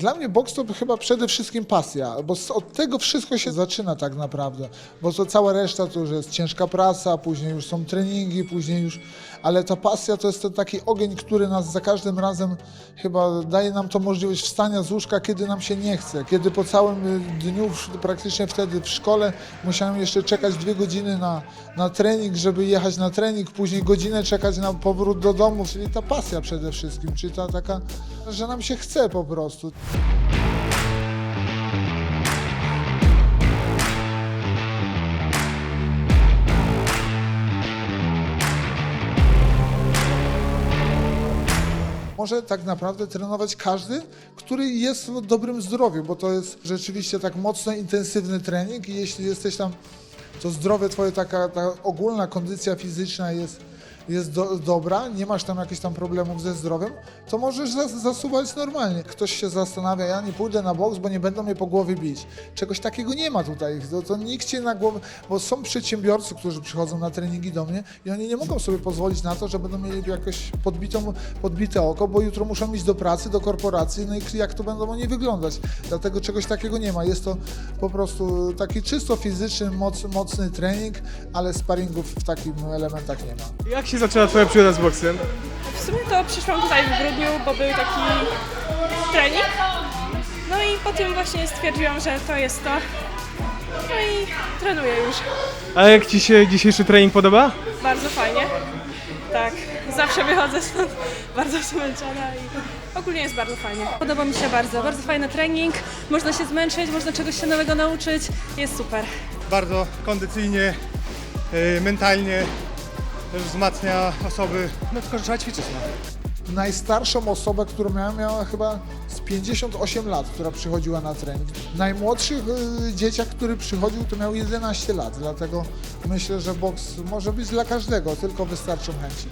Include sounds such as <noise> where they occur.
Dla mnie boks to chyba przede wszystkim pasja, bo od tego wszystko się zaczyna tak naprawdę, bo to cała reszta to już jest ciężka praca, później już są treningi, później już, ale ta pasja to jest ten taki ogień, który nas za każdym razem chyba daje nam to możliwość wstania z łóżka, kiedy nam się nie chce, kiedy po całym y, dniu, praktycznie wtedy w szkole musiałem jeszcze czekać dwie godziny na, na trening, żeby jechać na trening, później godzinę czekać na powrót do domu, czyli ta pasja przede wszystkim, czyli ta taka, że nam się chce po prostu. Może tak naprawdę trenować każdy, który jest w dobrym zdrowiu, bo to jest rzeczywiście tak mocno intensywny trening i jeśli jesteś tam, to zdrowie twoje, taka ta ogólna kondycja fizyczna jest, jest do, dobra, nie masz tam jakichś tam problemów ze zdrowiem, to możesz zas, zasuwać normalnie. Ktoś się zastanawia, ja nie pójdę na boks, bo nie będą mnie po głowie bić. Czegoś takiego nie ma tutaj, to, to nikt cię na głowę, bo są przedsiębiorcy, którzy przychodzą na treningi do mnie i oni nie mogą sobie pozwolić na to, że będą mieli jakoś podbitą, podbite oko, bo jutro muszą iść do pracy, do korporacji, no i jak to będą oni wyglądać. Dlatego czegoś takiego nie ma. Jest to po prostu taki czysto fizyczny, moc, mocny trening, ale sparingów w takim elementach nie ma. Jak się zaczęła twoja przygoda z boksem? W sumie to przyszłam tutaj w grudniu, bo był taki trening. No i potem właśnie stwierdziłam, że to jest to. No i trenuję już. A jak ci się dzisiejszy trening podoba? Bardzo fajnie. Tak, zawsze wychodzę stąd <laughs> bardzo zmęczona i ogólnie jest bardzo fajnie. Podoba mi się bardzo. Bardzo fajny trening. Można się zmęczyć, można czegoś się nowego nauczyć. Jest super. bardzo kondycyjnie, y, mentalnie wzmacnia osoby. No tylko że trzeba ćwiczyć. No. Najstarszą osobę, którą miałem, miała chyba z 58 lat, która przychodziła na trening. Najmłodszych y, dzieciak, który przychodził, to miał 11 lat, dlatego myślę, że boks może być dla każdego, tylko wystarczą chęci.